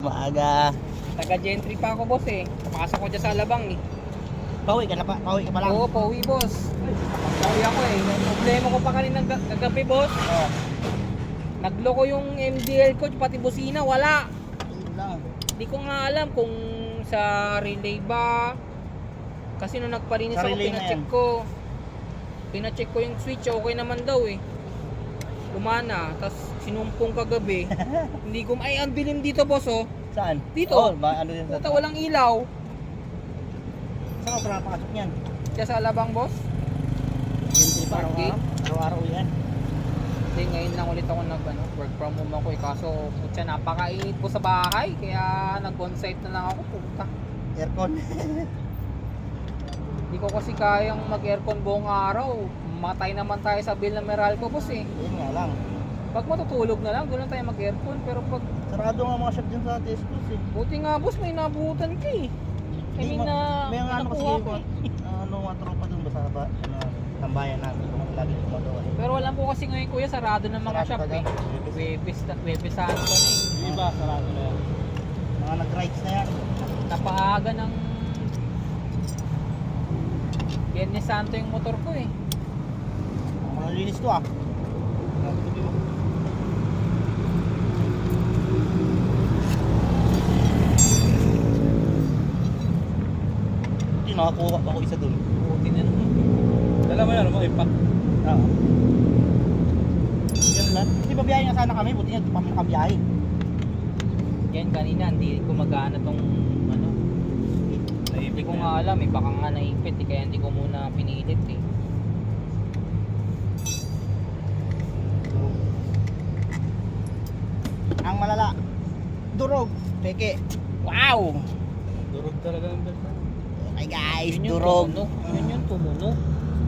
Maaga. Taga gentry pa ako boss eh. Papasok ko dyan sa Alabang eh. Pauwi ka na pa, pauwi ka pa lang. Oo, pauwi boss. Pauwi ako eh. Yung problema ko pa kanina ga- kagabi boss. Oo. Nagloko yung MDL ko pati busina wala. Hindi ko nga alam kung sa relay ba. Kasi nung nagpalinis Sa ako, relay na pinacheck yan. ko. Pinacheck ko yung switch, okay naman daw eh. Lumana, tas sinumpong kagabi. Hindi ko, ay ang dilim dito boss oh. Saan? Dito. Oh, ba, ano din sa Puta walang ilaw. Saan ka pinapakasok niyan? Kaya sa Alabang boss. Siyempre pa Parking? araw-araw. Yan. Hindi, ngayon lang ulit ako nag ano, work from home ako eh. Kaso, putya, napakainit po sa bahay. Kaya nag-on-site na lang ako. Puta. Aircon. Hindi ko kasi kayang mag-aircon buong araw. Matay naman tayo sa bill na Meralco boss eh. Yun nga lang. Pag matutulog na lang, doon lang tayo mag-aircon. Pero pag, Sarado nga mga shop dyan sa Tesco's eh. buti nga boss, may nabutan ka eh. I mean na, may mga ano kasi ko mga, eh. ano mga tropa dun ba sa ba, ano, tambayan namin. Kung lagi kumagawa. Pero alam ko kasi ngayon kuya, sarado ng mga shop eh. Webis, webisahan ko na eh. Iba, sarado na yan. Mga nag-rides na yan. Napaaga ng Biyernes Santo yung motor ko eh. Mga linis to ah. Hindi, nakakuha pa ako isa dun. Buti na lang. Dala mo yan, ano mo, impact. Oo. Yan lang. Hindi pa biyahe nga sana kami, buti nga kami nakabiyahe. Yan kanina, hindi gumagana tong ano. Hindi ko nga alam eh, baka nga naipit eh, kaya hindi ko muna pinilit eh. Ang malala. Durog. Peke. Wow! Durog talaga ang belt. Okay guys, Yun durog. tumuno. Yun yung tumuno.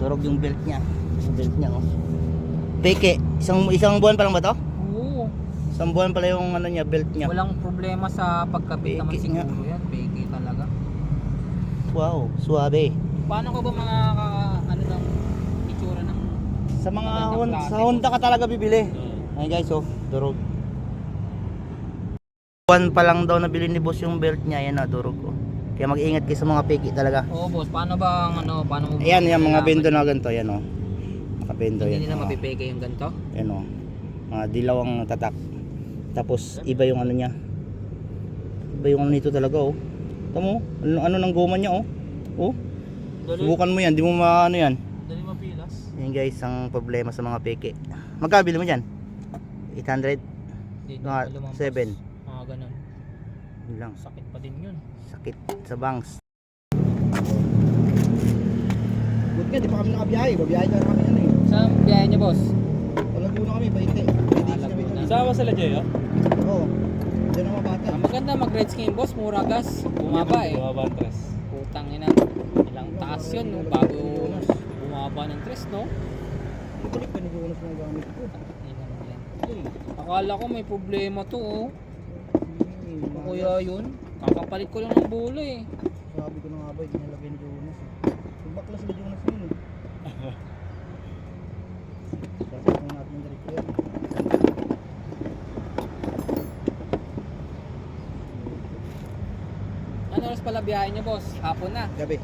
Durog yung belt niya. Yung belt niya oh. Peke. Isang isang buwan pa lang ba to? Oo. Isang buwan pala yung ano niya, belt niya. Walang problema sa pagkabit naman Peke nga. siguro yan. Peke talaga. Wow, suabe. Paano ka ba mga ka, ano ng itsura ng Sa mga Magandang Hon- klase. sa Honda ka talaga bibili. Ay guys, oh, durog. Buwan pa lang daw nabili ni boss yung belt niya, yan na durog oh. Kaya mag-ingat kayo sa mga peki talaga. Oo boss, paano ba ang ano, paano mo Ayan, yung mga bendo na ganito, yan oh. Mga bendo Hindi yan. nila oh. mapipeke yung ganito? Yan oh. Mga dilaw ang tatak. Tapos iba yung ano niya. Iba yung ano nito talaga oh. Tamo, ano, ano ng goma niya oh. Oh, Dali, subukan mo yan, di mo maano yan. dali mapilas. Yan guys, ang problema sa mga peke. Magkabili mo dyan? 800? Hindi Mga na lumampas. 7. Mga ganun. Yun lang. Sakit Sakit sa bangs. Buti nga, di pa kami nakabiyahe. Babiyahe na kami ano eh. Saan biyahe niya boss? Walang na kami, baite. Ah, Laguna. Sama sa Lajay, oh? Oo. Diyan ang mga bata. Ah, maganda mag-red skin boss, mura gas. Bumaba eh. Bumaba ang tres. Putang ina. Ilang taas yun no, bago bumaba ng tres no? Ang kulit pa ni Jonas na gamit ko. Akala ko may problema to oh. Ano kaya yun? Kakapalit ko lang ng bulo eh. Sabi ko na nga ba, hindi nilagay ni Jonas. eh. Nagbakla sila Jonas yun eh. Sasaktan natin yung direct yan. Ano oras pala biyahe niyo boss? Hapon na. Gabi.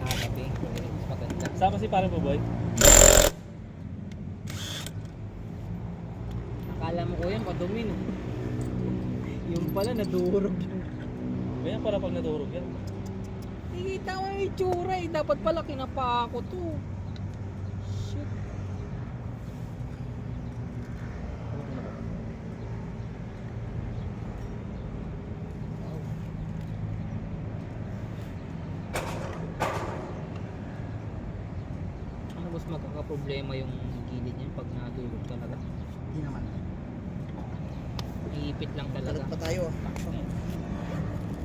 Ah, gabi. Mas maganda. Sama si parang boy. Akala mo ko yan, madumi no? Yung pala nadurog yung Ganyan para pag nadurog yan. Nakikita ko yung itsura eh. Dapat pala kinapa ako to. Shit. Ano mas magkakaproblema yung gilid niya pag nadulog talaga? Hindi naman. Iipit lang talaga. Talag pa tayo. Jonas talaga, bintigos ang wala.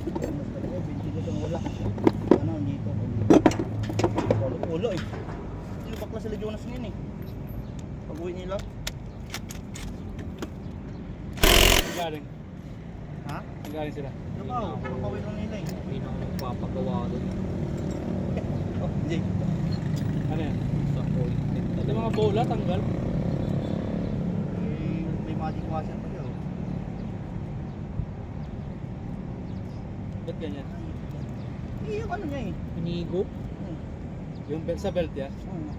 Ano, dito. Ulo, eh. Hindi bakla sila Jonas ngayon eh. Pag uwi nila. Galing. Ha? Galing sila. Trabaho, lang nila eh. Hindi na ako nagpapagawa doon Oh, Jay. Ano yan? sa point. Ito mga bola, tanggal. May, may magic washer pa siya oh. Ba't ganyan? Eh, yung ano niya eh. Pinigo. Hmm. Yung belt sa belt yan? Hmm.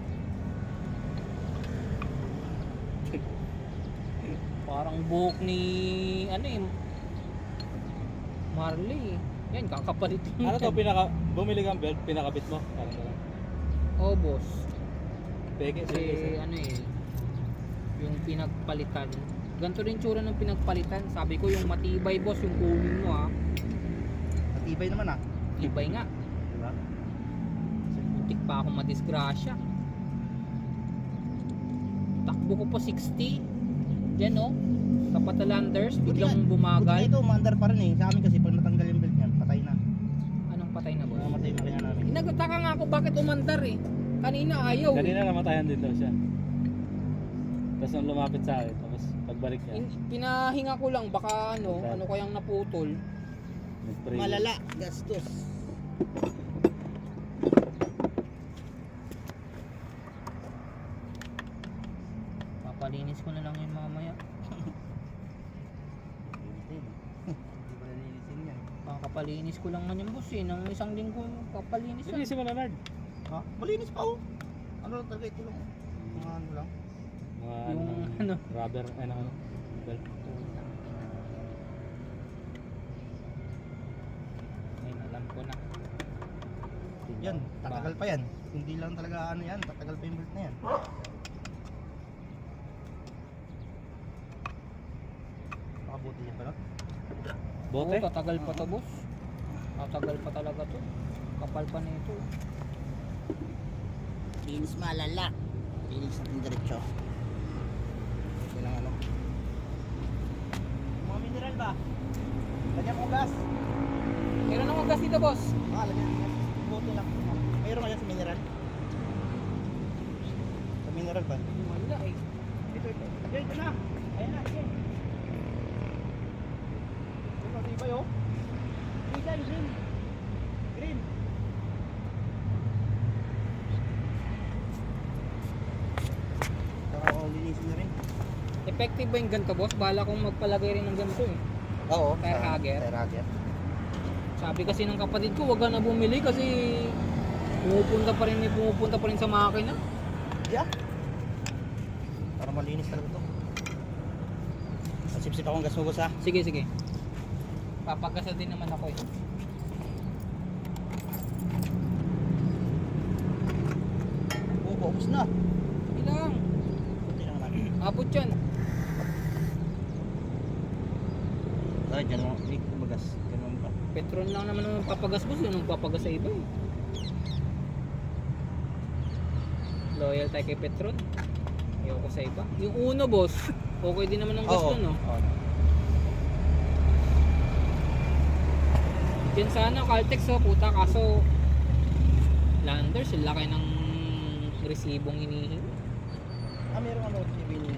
Parang buhok ni ano eh. Marley. Yan, kakapalit mo. Ano to, pinaka, bumili kang belt, pinakabit mo? Parang gano'n. Oh, boss. Peke, Kasi peke. ano eh, yung pinagpalitan. Ganito rin tsura ng pinagpalitan. Sabi ko yung matibay boss, yung kunin mo ha. Matibay naman ah. Tibay nga. Diba? Muntik pa akong madisgrasya. Takbo ko po 60. Diyan oh. Sa Patalanders, biglang Buti bumagal. ito, maandar pa rin eh. Sa amin kasi pag natanggal yung belt niyan, patay na. Anong patay na boss? Mamatay yung makina namin. Nagtataka nga ako bakit umandar eh. Kanina ayaw. eh. Kanina namatayan din daw siya. Tapos nung lumapit sa akin, tapos pagbalik niya, In- pinahinga ko lang baka ano, ano kayang naputol. Malala, gastos. Papalinis ko na lang yun mamaya. Pa nalilisin yan. Kakapalinis ko lang ganyan boss eh. Nang isang linggo kapalinis lang. Linisin mo na, Nard. Ha? Malinis pa oh. Ano lang talaga ito lang. Mga ano lang. Mga Yung ano, ano. rubber, ano, ano, belt. Ngayon alam ko na. Yan, tatagal pa yan. Hindi lang talaga ano yan, tatagal pa yung belt na yan. Nakabuti niya pala. Bote? Oo, tatagal pa to boss. Tatagal pa talaga to. Kapal pa nito. Linis malala. Linis natin diretso. Yan ang ano. Mga mineral ba? Lagyan mo gas. Meron akong gas dito boss. Ah, lagyan lang. Mayroon kaya sa mineral? Sa mineral ba? Wala eh. Ito, ito. Yan, ito na. Ayan na, sige. Ito, tibay oh. Green yan, green. Green. Saka oh, linisin na rin. Effective ba yung ganito boss? Bala kong magpalagay rin ng ganito eh. Oo. Tire sa- hugger? Tire hugger. Sabi kasi ng kapatid ko, wag ka na bumili kasi pumupunta pa rin, pumupunta pa rin sa makina. Yeah. Para malinis talaga to. Masipsip akong gas mo boss ha. Sige, sige. Papagasa din naman ako eh. Oo, paubos na. Ilang? Kunti lang natin. Abot yan. Ay, dyan mo. Ay, magas. Ganun pa. Petron lang naman ang papagas boss, yun ang papagas sa iba eh. Loyal tayo kay Petron. Ayoko sa iba. Yung uno boss, okay din naman ang gas no? Oo. Diyan sana Caltex oh, puta kaso Landers, ang laki ng resibong hinihingi. Ah, meron ano, ibinin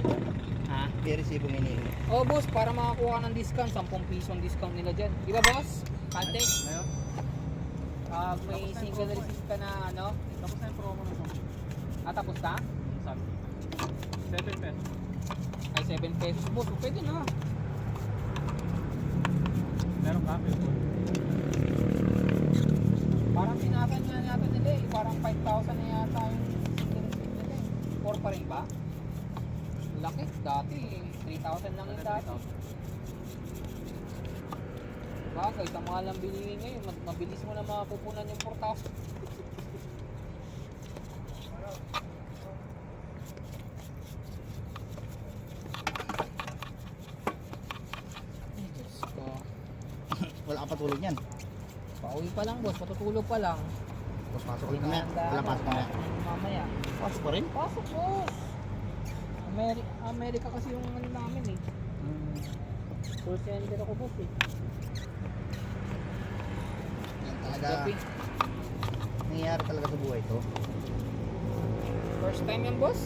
Ha? May resibo hinihingi. Oh boss, para makakuha ka ng discount, 10 piso ang discount nila dyan. Di ba boss? Caltex? Ngayon? Ah, may single receipt ka na ano? Tapos na yung promo na ito. Ah, tapos na? Sabi. 7 pesos. Ay, 7 pesos boss. Pwede na. Meron ka? Parang tinasan nga yata nila eh. Parang 5,000 na yata yung single receipt nila eh. 4 pa rin ba? Laki. Dati 3,000 lang yung dati. Bagay, sa mahal ang bilihin ngayon, mabilis mo na mapupunan yung 4,000. Ay, Diyos ko. Wala ka patulog yan. Pauwi pa lang boss, patutulog pa lang. Tapos pasok ulit mamaya. Wala pasok mamaya. Mamaya. Pasok pa rin? Pasok boss. Ameri- Amerika kasi yung ano namin eh. Hmm. Full sender ako boss eh. Talaga. Nangyayari talaga sa buhay to. First time yan boss.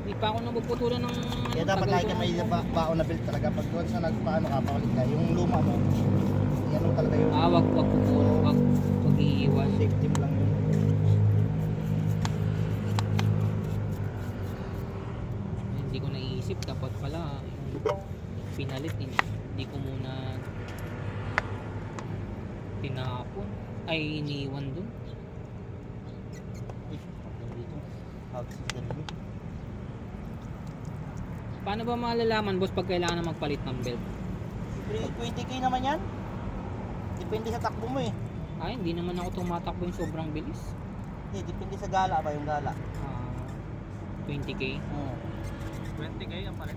Hindi pa ako napuputulan ng ano, Kaya dapat tagal lagi ko ka may ba baon na build talaga. Pag doon sa nagpaano ka, pakulit ka, yung luma mo, yan mo talaga yung Ah, wag wag pupulong, wag wag iiwan. safety mo lang yun. Hindi ko naisip dapat pala pinalit eh. Hindi ko muna Tinapon. Ay, iniwan dun. Eh. Paano ba malalaman, boss, pag kailangan na magpalit ng belt? 20k naman yan. Depende sa takbo mo eh. Ay, hindi naman ako tumatakbo yung sobrang bilis. Hindi, depende sa gala ba yung gala. Ah, 20k. Hmm. 20k ang pala.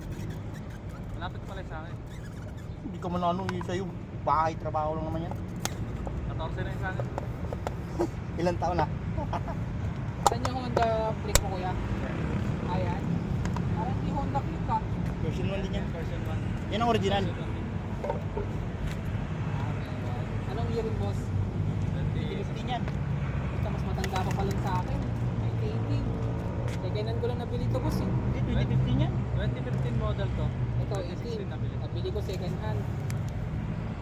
Malapit pala sa akin. Hindi ka man ano yun sa'yo. Bahay, trabaho lang naman yan. 14 na yung sa akin. Ilan taon na? Saan yung Honda Click mo, kuya? Ayan. Parang hindi Honda Click ah. Version 1 din yan. Version 1. Yan ang original. Anong year yun, boss? 20. 15 yan. Basta mas matanda pa pala sa akin. 1980. Eh, kailan ko lang nabili ito, boss eh. Hindi, 2015 yan. 2015 model to. Ito, 2016 18. nabili. Ko second hand.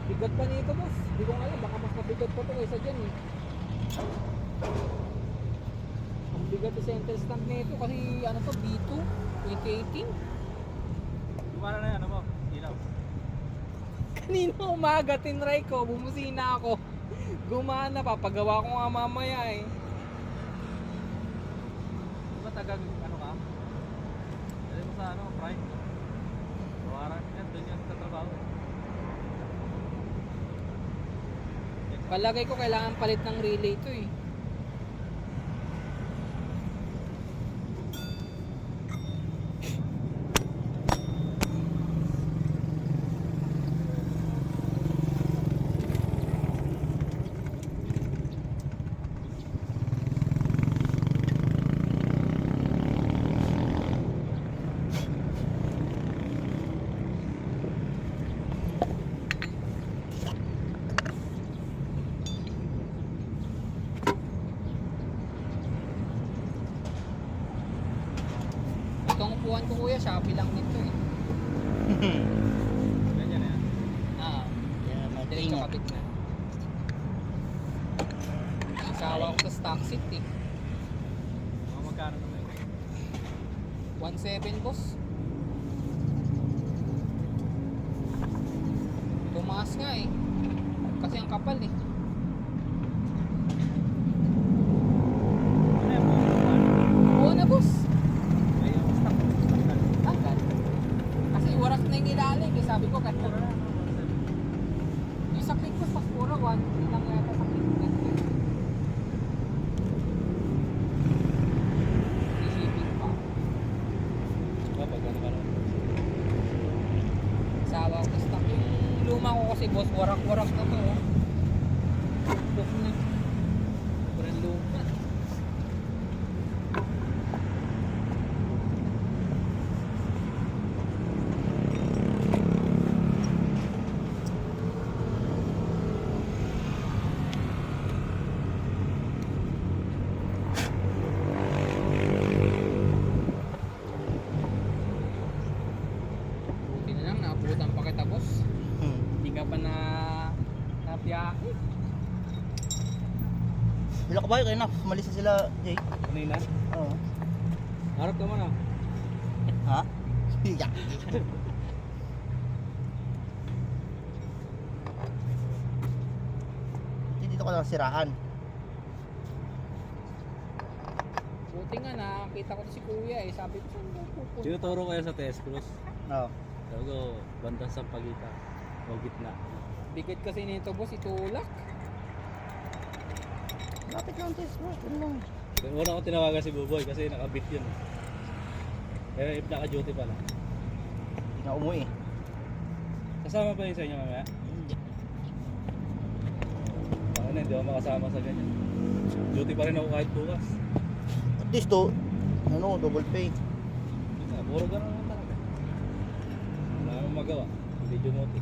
Bigat pa nito, boss. Hindi ko alam. Baka mabigat pa ito kaysa dyan eh. Ang bigat sa center stand nito kasi ano to, B2, 2018. Gumana na yan, ano mo? Ilaw. Kanina umaga, tinry ko, bumusina ako. Gumana, papagawa ko nga mamaya eh. Ba taga, ano ka? Dali mo sa ano, prime. Tawaran yan, doon yan sa trabaho. Palagay ko kailangan palit ng relay to eh. Upuan ko kuya, Shopee lang nito eh. Ganyan na yan. Ah, may diretso ingat. kapit na. Asawa ko sa stock seat eh. Mga magkano naman yun. 1.7 boss. Tumaas nga eh. Kasi ang kapal eh. Ano yan, boss? Oo na boss. Ay, yung stock. stock na. Tanggal. Kasi warak na yung ilalim eh. Sabi ko kahit Wala na, ano, yung sa click boss, pas pura 1. Hindi lang yata sa click net eh. May shipping pa. Diba, pag ano ka naman. Sawa ko sa stock. Yung luma ko kasi boss, warak-warak na to. oh. Look na. Sobrang luma. Buti na lang, naabutan pa kita boss. Hmm. Hindi ka pa na nabiyahe. Ka ba? Kaya na, malis na sila, Jay. Kanina? Oo. Harap naman ah. Ha? Yeah. Dito ka nasiraan. Buti nga nakita ko to si kuya eh. Sabi ko saan ba pupunta? Tinuturo ko yan sa test cruise. Oo. Sabi ko, bandang sa pagitan. O gitna. Bigat kasi nito boss, itulak. Lapit lang test bro. Ano lang. Una ko tinawagan si Buboy kasi nakabit yun. eh. Pero if naka-duty pala. Hindi na umuwi. Kasama pa yun sa inyo mamaya? Hindi. Ano hindi ako makasama sa ganyan. Duty pa rin ako kahit bukas. At least do, ano, double pay. Puro ganun lang talaga. Wala namang magawa. Hindi dumote.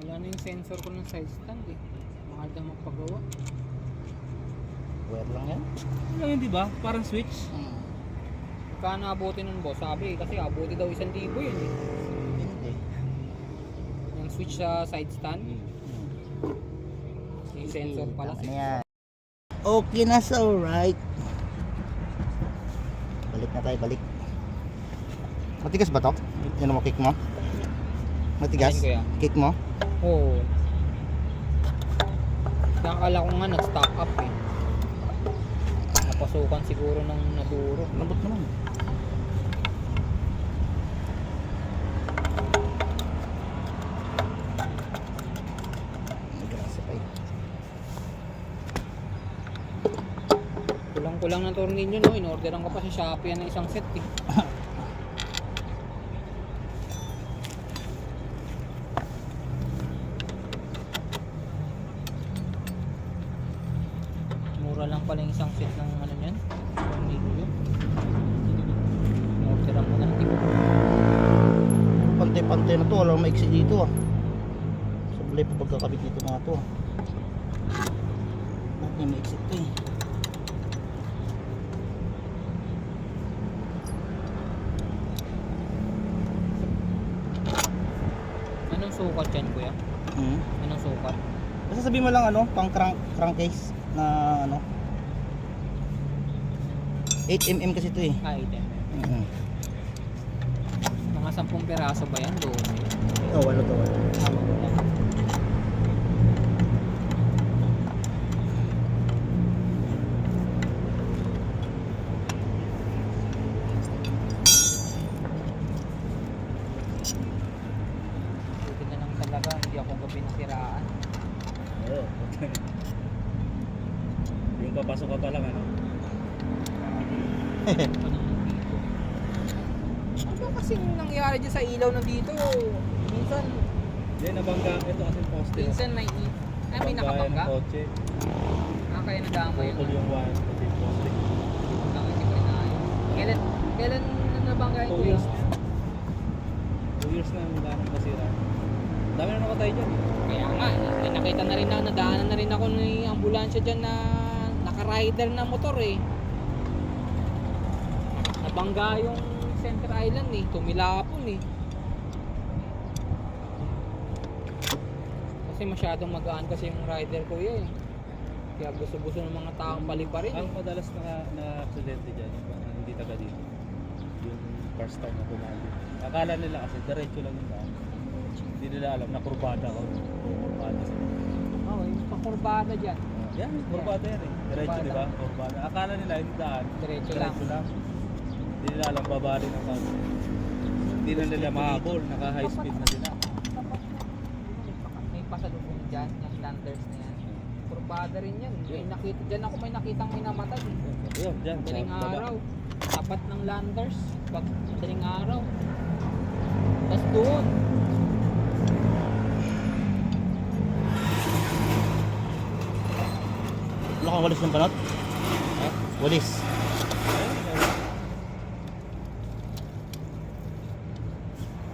Wala na yung sensor ko ng side stand eh. Mahal na magpagawa. Wire lang yan. Ano lang yun di ba? Parang switch. Hmm. Kano abuti nun boss? Sabi eh, kasi abuti daw isang libo yun eh. Hindi. Yung switch sa side stand, Hmm. yung sensor pala. Tama na yan. Okay na so right. Balik na tayo, balik. Matigas ba to? Yan mo cake mo? Matigas? Cake mo? Oo. Kaya akala ko nga nag-stock up eh. Napasukan siguro ng naduro. Lambot pa eh. Kulang-kulang ng tornilyo no. In-orderan ko pa sa Shopee ng isang set eh. Mura lang pala yung isang set ng ano yan. Tornilyo. In-orderan ko na. Hindi ko Pantay-pantay na to. Walang maiksi dito ah. Sablay pa pagkakabit nito mga to ah. Bakit may maiksi to eh. Anong sukat yan kuya? Hmm. Anong sukat? Basta sabihin mo lang ano, pang crank, crankcase na ano. 8mm kasi ito eh. Ah, item. Mm Mga 10 peraso ba yan? Doon. Oh, wala to. Wala. Tama mo lang. Buti na lang talaga, hindi ako gabi nasiraan. Oo. Yung papasok ka pa lang ano. Ano nang dito? Ano kasing nangyari dyan sa ilaw na dito? Minsan, Hindi, nabangga. Ito kasi poste. minsan may, i- ay, may Nabangga nakabangga. ng kotse. Ah, kaya nadamay Putol yun. yung wire. Yung poste. Bakit hindi ko inaayos? Kailan, kailan nabangga Two ito years yun? na. Two years na mula nang nasira. Dami na nakatay dyan. Kaya nga, eh, nakita na rin na, nadaanan na rin ako ng ambulansya dyan na naka-rider na motor eh. Nabangga yung Island eh, tumilapon eh. Kasi masyadong magaan kasi yung rider ko eh. Kaya gusto-gusto ng mga taong paliparin eh. Ang madalas na na aksidente dyan, yung mga hindi taga dito. Yung first time na tumali. Akala nila kasi diretso lang yung daan. Hindi nila alam na kurbada ko. Kurbada sa Oh, yung pakurbada dyan. Yan, kurbada yan eh. Diretso di ba? Kurbada. Akala nila yung daan. Diretso lang. Diretso lang. Hindi nila alam babari ng kami. Hindi na nila mahabol. Naka high speed na sila. May pasalubong dyan, yung landers na yan. Kurbada rin yan. May nakita, dyan ako may nakitang may namatay. Ayun, dyan. baba. araw. Tapat ng landers. Pag madaling araw. Tapos doon. Wala kang walis ng panot? Ha? Walis.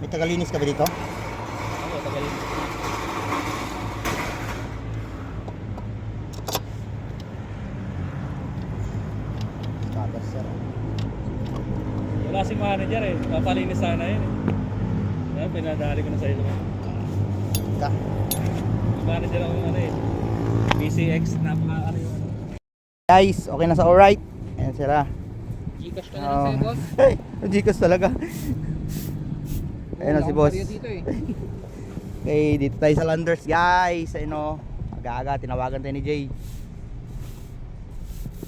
May tagalinis ka ba dito? Ako, tagal yun. Cutter sir. Wala si manager eh. Papalinis sana yun eh. Yan, pinadali ko na sa ilo. Ka. Manager ako ano eh. PCX, napaka ano yun. Guys, okay na sa alright. Ayan sila. Gcash ka na lang sa'yo, boss. Ay, Gcash talaga. Ayan na si boss. dito eh. Okay, dito tayo sa Landers guys. Ayun o. Aga-aga, tinawagan tayo ni Jay.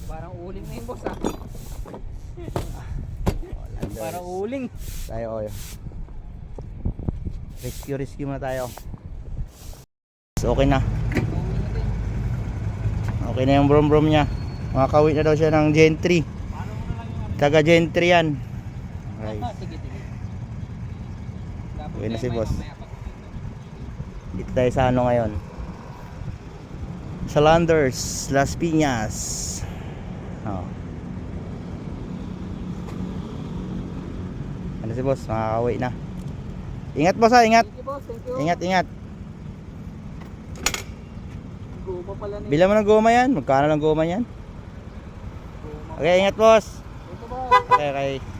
Parang uling na yun, boss ah. Landers. Parang uling. Tayo o. Rescue, rescue muna tayo. So, okay na. Okay na yung brom brom niya. Makakawit na daw siya ng Gen 3. Taga Gen 3 yan. Okay. Ah, sige, sige. Uwi na si boss. Dito tayo sa ano ngayon. Sa Landers, Las Piñas. Oh. Ano si boss? Makakauwi na. Ingat boss ha, ingat. Thank you, boss. Thank you. Ingat, ingat. Guma pala ni. Bila mo ng goma yan? Magkano ng goma yan? Okay, ingat boss. Ito, boss. Okay, okay.